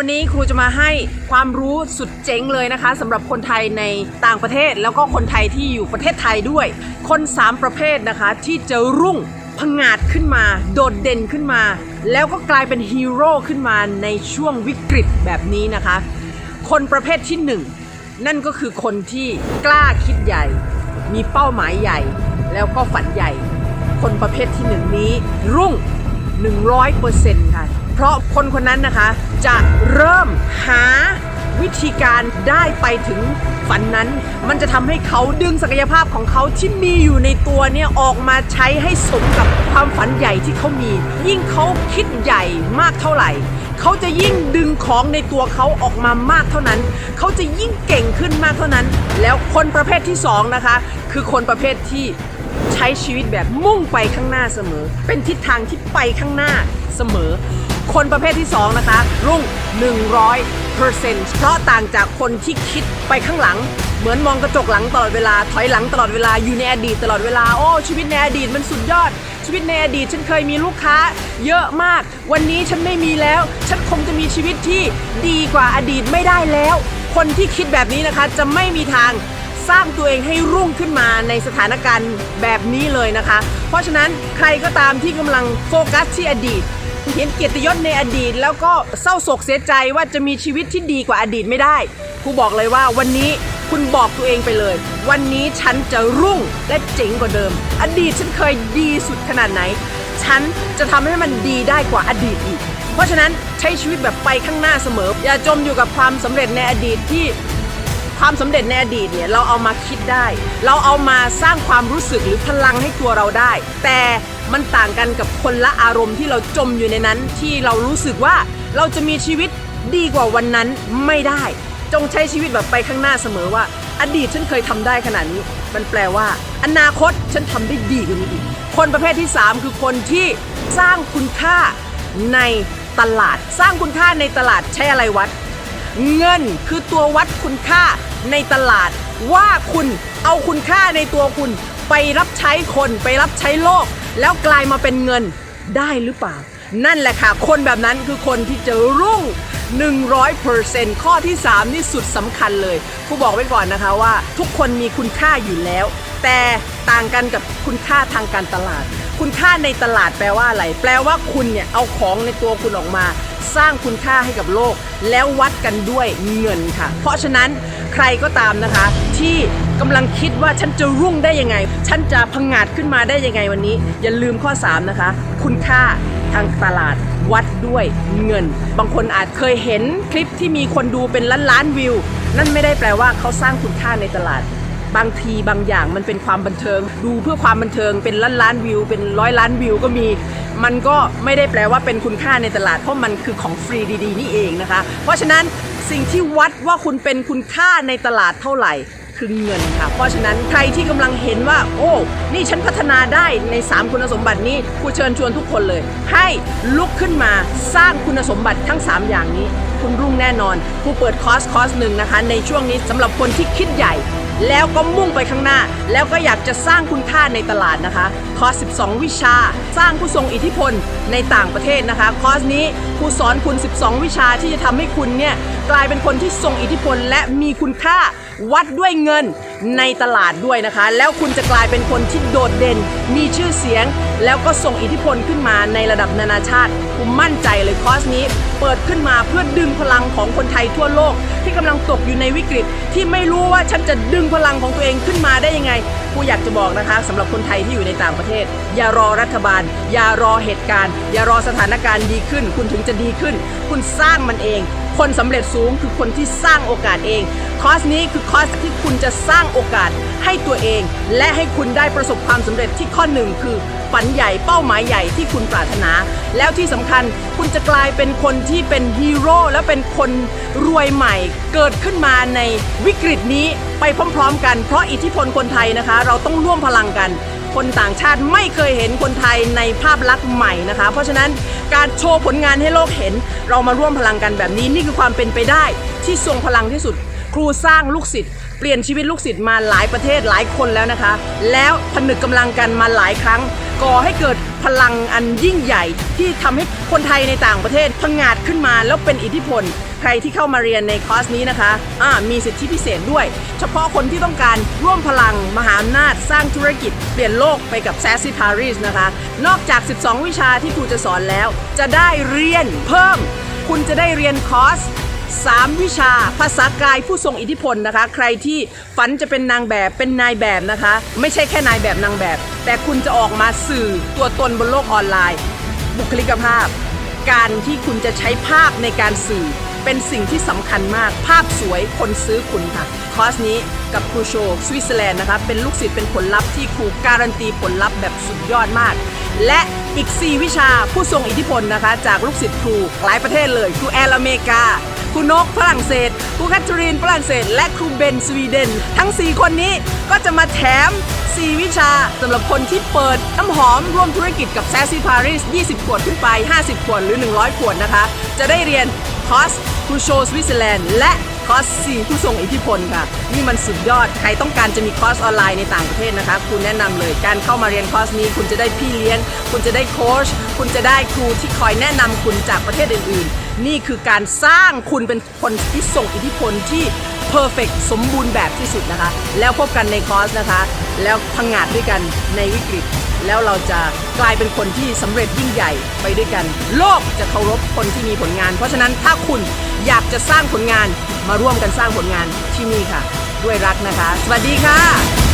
วันนี้ครูจะมาให้ความรู้สุดเจ๋งเลยนะคะสำหรับคนไทยในต่างประเทศ แล้วก็คนไทยที่อยู่ประเทศไทยด้วย คน 3 ประเภทนะคะที่จะรุ่งพงาดขึ้นมา โดดเด่นขึ้นมา แล้วก็กลายเป็นฮีโร่ขึ้นมาในช่วงวิกฤตแบบนี้นะคะ คนประเภทที่หนึ่งนั่นก็คือคนที่กล้าคิดใหญ่ มีเป้าหมายใหญ่ แล้วก็ฝันใหญ่ คนประเภทที่หนึ่งนี้รุ่ง 100%ค่ะ เพราะคนคนนั้นนะคะ จะเริ่มหาวิธีการได้ไปถึงฝันนั้น มันจะทำให้เขาดึงศักยภาพของเขาที่มีอยู่ในตัวเนี่ยออกมาใช้ให้สมกับความฝันใหญ่ที่เขามี ยิ่งเขาคิดใหญ่มากเท่าไหร่ เขาจะยิ่งดึงของในตัวเขาออกมามากเท่านั้น เขาจะยิ่งเก่งขึ้นมากเท่านั้น แล้วคนประเภทที่สองนะคะ คือคนประเภทที่ใช้ชีวิตแบบมุ่งไปข้างหน้าเสมอ เป็นทิศทางที่ไปข้างหน้าเสมอ คนประเภทที่ 2 นะคะ รุ่ง 100%เพราะต่างจากคนที่คิดไปข้างหลัง เหมือนมองกระจกหลังตลอดเวลา ถอยหลังตลอดเวลา อยู่ในอดีตตลอดเวลา โอ้ ชีวิตในอดีตมันสุดยอด ชีวิตในอดีตฉันเคยมีลูกค้า เยอะมาก วันนี้ฉันไม่มีแล้ว ฉันคงจะมีชีวิตที่ดีกว่าอดีตไม่ได้แล้ว คนที่คิดแบบนี้นะคะจะไม่มีทางสร้างตัวเองให้รุ่งขึ้นมาในสถานการณ์แบบนี้เลยนะคะ เพราะฉะนั้นใครก็ตามที่กำลังโฟกัสที่อดีต เห็นเกียรติยศในอดีต แล้วก็เศร้าโศกเสียใจว่าจะมีชีวิตที่ดีกว่าอดีตไม่ได้ครูบอกเลยว่าวันนี้คุณบอกตัวเองไปเลย วันนี้ฉันจะรุ่งและเจ๋งกว่าเดิม อดีตฉันเคยดีสุดขนาดไหน ฉันจะทำให้มันดีได้กว่าอดีตอีก เพราะฉะนั้นใช้ชีวิตแบบไปข้างหน้าเสมอ อย่าจมอยู่กับความสำเร็จในอดีตที่ ความสำเร็จในอดีตเนี่ยเราเอามาคิดได้ เราเอามาสร้างความรู้สึกหรือพลังให้ตัวเราได้ แต่มันต่างกันกับคนละอารมณ์ที่เราจมอยู่ในนั้น ที่เรารู้สึกว่าเราจะมีชีวิตดีกว่าวันนั้นไม่ได้ จงใช้ชีวิตแบบไปข้างหน้าเสมอว่า อดีตฉันเคยทำได้ขนาดนี้ มันแปลว่า อนาคตฉันทำได้ดีกว่านี้อีกคนประเภทที่ 3 คือคนที่สร้างคุณค่าในตลาด สร้างคุณค่าในตลาดใช้อะไรวัด เงินคือตัววัดคุณค่าในตลาด ว่าคุณเอาคุณค่าในตัวคุณ ไปรับใช้คนไปรับใช้โลก แล้วกลายมาเป็นเงินได้หรือเปล่า นั่นแหละค่ะ คนแบบนั้นคือคนที่จะรุ่ง 100%ข้อที่ 3 นี่สุดสำคัญเลยครูบอกไว้ก่อนนะคะว่า ทุกคนมีคุณค่าอยู่แล้ว แต่ต่างกันกับคุณค่าทางการตลาด คุณค่าในตลาดแปลว่าอะไร แปลว่าคุณเนี่ยเอาของในตัวคุณออกมา สร้างคุณค่าให้กับโลก แล้ววัดกันด้วยเงินค่ะ เพราะฉะนั้นใครก็ตามนะคะ ที่กำลังคิดว่าฉันจะรุ่งได้ยังไง ฉันจะพังงาดขึ้นมาได้ยังไงวันนี้ อย่าลืมข้อ 3 นะคะ คุณค่าทางตลาดวัดด้วยเงิน บางคนอาจเคยเห็นคลิปที่มีคนดูเป็นล้านล้านวิว นั่นไม่ได้แปลว่าเขาสร้างคุณค่าในตลาด บางทีบางอย่างมันเป็นความบันเทิง ดูเพื่อความบันเทิงเป็นล้านล้านวิว เป็นร้อยล้านวิวก็มี มันก็ไม่ได้แปลว่าเป็นคุณค่าในตลาดเพราะมันคือของฟรีดีๆนี่เองนะคะ เพราะฉะนั้นสิ่งที่วัดว่าคุณเป็นคุณค่าในตลาดเท่าไหร่คือเงินค่ะ เพราะฉะนั้นใครที่กำลังเห็นว่า โอ้ นี่ฉันพัฒนาได้ใน 3 คุณสมบัตินี้ครูเชิญชวนทุกคนเลย ให้ลุกขึ้นมาสร้างคุณสมบัติทั้ง 3 อย่างนี้ คุณรุ่งแน่นอนครูเปิดคอร์สคอร์สหนึ่งนะคะ ในช่วงนี้สำหรับคนที่คิดใหญ่ แล้วก็มุ่งไปข้างหน้า แล้วก็อยากจะสร้างคุณค่าในตลาดนะคะคอร์ส 12 วิชา สร้างผู้ทรงอิทธิพลในต่างประเทศนะคะคอร์สนี้ครูสอนคุณ 12 วิชาที่จะทำให้คุณเนี่ยกลายเป็นคนที่ทรงอิทธิพล และมีคุณค่าวัดด้วยเงินในตลาดด้วยนะคะ แล้วคุณจะกลายเป็นคนที่โดดเด่น มีชื่อเสียง แล้วก็ส่งอิทธิพลขึ้นมาในระดับนานาชาติผมมั่นใจเลยคอร์สนี้ เปิดขึ้นมาเพื่อดึงพลังของคนไทยทั่วโลก กำลังตกอยู่ในวิกฤต ที่ไม่รู้ว่าฉันจะดึงพลังของตัวเองขึ้นมาได้ยังไงกูอยากจะบอกนะคะสำหรับคนไทยที่อยู่ในต่างประเทศ อย่ารอรัฐบาล อย่ารอเหตุการณ์ อย่ารอสถานการณ์ดีขึ้น คุณถึงจะดีขึ้น คุณสร้างมันเอง คนสำเร็จสูงคือคนที่สร้างโอกาสเอง คอร์สนี้คือคอร์สที่คุณจะสร้างโอกาสให้ตัวเอง และให้คุณได้ประสบความสำเร็จที่ข้อหนึ่งคือ ฝันใหญ่เป้าหมายใหญ่ที่คุณปรารถนา แล้วที่สำคัญคุณจะกลายเป็นคนที่เป็นฮีโร่และเป็นคนรวยใหม่ เกิดขึ้นมาในวิกฤตนี้ไปพร้อมๆ กันเพราะอิทธิพลคนไทยนะคะ เราต้องร่วมพลังกันคนต่างชาติไม่เคยเห็นคนไทยในภาพลักษณ์ใหม่นะคะ เพราะฉะนั้นการโชว์ผลงานให้โลกเห็น เรามาร่วมพลังกันแบบนี้นี่คือความเป็นไปได้ ที่ทรงพลังที่สุด ครูสร้างลูกศิษย์เปลี่ยนชีวิตลูกศิษย์มาหลายประเทศหลายคนแล้วนะคะ แล้วผนึกกำลังกันมาหลายครั้ง ก่อให้เกิดพลังอันยิ่งใหญ่ ที่ทำให้คนไทยในต่างประเทศพังงาดขึ้นมาแล้วเป็นอิทธิพล ใครที่เข้ามาเรียนในคอร์สนี้นะคะอ่ามีสิทธิพิเศษด้วย เฉพาะคนที่ต้องการร่วมพลังมหาอำนาจสร้างธุรกิจ เปลี่ยนโลกไปกับ Sassy Paris นะคะ นอกจาก 12 วิชาที่ครูจะสอนแล้ว จะได้เรียนเพิ่ม คุณจะได้เรียนคอร์ส3 วิชาภาษากายผู้ทรงอิทธิพลนะคะ ใครที่ฝันจะเป็นนางแบบเป็นนายแบบนะคะ ไม่ใช่แค่นายแบบนางแบบ แต่คุณจะออกมาสื่อตัวตนบนโลกออนไลน์ บุคลิกภาพ การที่คุณจะใช้ภาพในการสื่อ เป็นสิ่งที่สำคัญมาก ภาพสวยคนซื้อคุณค่ะ คอร์สนี้กับครูโชว์สวิตเซอร์แลนด์นะคะ เป็นลูกศิษย์เป็นผลลัพธ์ที่ครูการันตีผลลัพธ์แบบสุดยอดมาก และอีก 4 วิชาผู้ทรงอิทธิพลนะคะ จากลูกศิษย์ครูหลายประเทศเลยครูแอลอเมริกา รูนกฝรั่งเศสครูแคทเธอรีนฝรั่งเศส และครูเบนสวีเดน ทั้ง 4 คนนี้ก็จะมาแถม 4 วิชาสำหรับคนที่เปิดน้ำหอมร่วมธุรกิจกับ Sassy Paris 20 ขวดขึ้นไป 50 ขวดหรือ 100 ขวดนะคะ จะได้เรียนคอร์สครูโชว์สวิตเซอร์แลนด์และคอร์ส4ผู้ทรงอิทธิพลค่ะ นี่มันสุดยอด ใครต้องการจะมีคอร์สออนไลน์ในต่างประเทศนะคะ คุณแนะนำเลยการเข้ามาเรียนคอร์สนี้คุณจะได้พี่เลี้ยง คุณจะได้โค้ชคุณจะได้ครูที่คอยแนะนำคุณจากประเทศอื่นๆ นี่คือการสร้างคุณเป็นคนที่ทรงอิทธิพลที่เพอร์เฟกสมบูรณ์แบบที่สุดนะคะ แล้วพบกันในคอร์สนะคะ แล้วพังงาดด้วยกันในวิกฤต แล้วเราจะกลายเป็นคนที่สำเร็จยิ่งใหญ่ไปด้วยกัน โลกจะเคารพคนที่มีผลงาน เพราะฉะนั้นถ้าคุณอยากจะสร้างผลงานมาร่วมกันสร้างผลงานที่นี่ค่ะ ด้วยรักนะคะ สวัสดีค่ะ